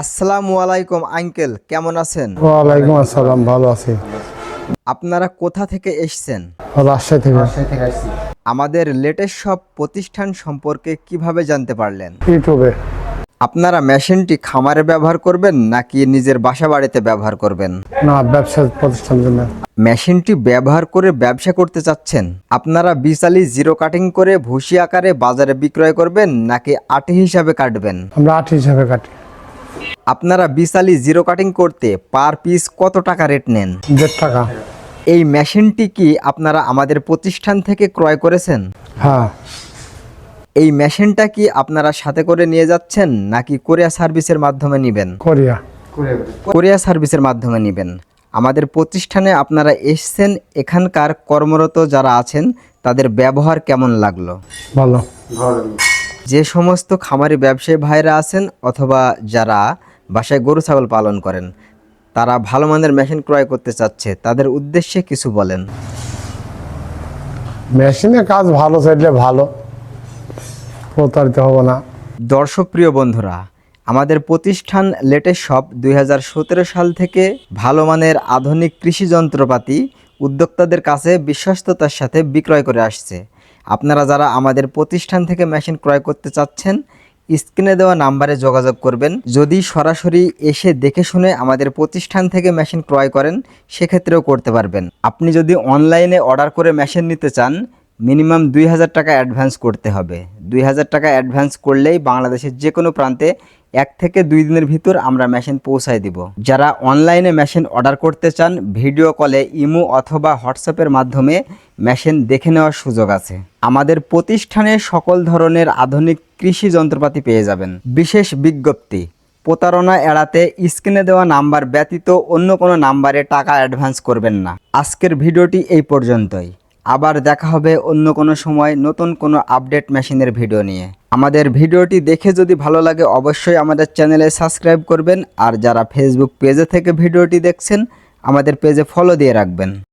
আসসালামু আলাইকুম আঙ্কেল কেমন আছেন? ওয়ালাইকুম আসসালাম ভালো আছি। আপনারা কোথা থেকে এসেছেন? রাজশাহী থেকে। আমাদের লেটেস্ট সব প্রতিষ্ঠান সম্পর্কে কীভাবে জানতে পারলেন? ইউটিউবে। আপনারা মেশিনটি খামারে ব্যবহার করবেন নাকি নিজের বাসা বাড়িতে ব্যবহার করবেন? না ব্যবসা প্রতিষ্ঠান জন্য। মেশিনটি ব্যবহার করে ব্যবসা করতে চাচ্ছেন? আপনারা বিশালি জিরো কাটিং করে ভুসি আকারে বাজারে বিক্রয় করবেন নাকি আটি হিসাবে কাটবেন? আমরা আট হিসাবে কাটি। আপনারা বিশালি জিরো কাটিং করতে পার পিস কত টাকা রেট নেন? দেড় টাকা। এই মেশিনটি কি আপনারা আমাদের প্রতিষ্ঠান থেকে ক্রয় করেছেন? হ্যাঁ। এই মেশিনটা কি আপনারা সাথে করে নিয়ে যাচ্ছেন নাকি কোরিয়া সার্ভিসের মাধ্যমে নেবেন? কোরিয়া। কোরিয়া সার্ভিসের মাধ্যমে নেবেন। আমাদের প্রতিষ্ঠানে আপনারা এসছেন এখানকার কর্মরত যারা আছেন তাদের ব্যবহার কেমন লাগল? ভালো। যে সমস্ত খামারি ব্যবসায়ী ভাইরা আছেন অথবা যারা বাসায় গরু ছাগল পালন করেন তারা ভালো মানের মেশিন ক্রয় করতে চাচ্ছে তাদের উদ্দেশ্যে কিছু বলেন। মেশিনে কাজ ভালো চাইলে ভালো। প্রতারিত হব না। দর্শক প্রিয় বন্ধুরা আমাদের প্রতিষ্ঠান লেটেস্ট শপ দুই হাজার সতেরো সাল থেকে ভালো মানের আধুনিক কৃষি যন্ত্রপাতি উদ্যোক্তাদের কাছে বিশ্বস্ততার সাথে বিক্রয় করে আসছে। আপনারা যারা আমাদের প্রতিষ্ঠান থেকে মেশিন ক্রয় করতে চাচ্ছেন, স্ক্রিনে দেওয়া নাম্বারে যোগাযোগ করবেন। যদি সরাসরি এসে দেখে শুনে আমাদের প্রতিষ্ঠান থেকে মেশিন ক্রয় করেন, সেক্ষেত্রেও করতে পারবেন। আপনি যদি অনলাইনে অর্ডার করে মেশিন নিতে চান, মিনিমাম দুই হাজার টাকা অ্যাডভান্স করতে হবে। দুই হাজার টাকা অ্যাডভান্স করলেই বাংলাদেশের যে কোনো প্রান্তে এক থেকে দুই দিনের ভিতর আমরা মেশিন পৌঁছায় দিব। যারা অনলাইনে মেশিন অর্ডার করতে চান, ভিডিও কলে, ইমো অথবা হোয়াটসঅ্যাপের মাধ্যমে মেশিন দেখে নেওয়ার সুযোগ আছে। আমাদের প্রতিষ্ঠানে সকল ধরনের আধুনিক কৃষি যন্ত্রপাতি পেয়ে যাবেন। বিশেষ বিজ্ঞপ্তি, প্রতারণা এড়াতে স্ক্রিনে দেওয়া নাম্বার ব্যতীত অন্য কোনো নাম্বারে টাকা অ্যাডভান্স করবেন না। আজকের ভিডিওটি এই পর্যন্তই। আবার দেখা হবে অন্য কোনো সময় নতুন কোনো আপডেট মেশিনের ভিডিও নিয়ে। আমাদের ভিডিওটি দেখে যদি ভালো লাগে অবশ্যই আমাদের চ্যানেলে সাবস্ক্রাইব করবেন আর যারা ফেসবুক পেজে থেকে ভিডিওটি দেখছেন, আমাদের পেজে ফলো দিয়ে রাখবেন।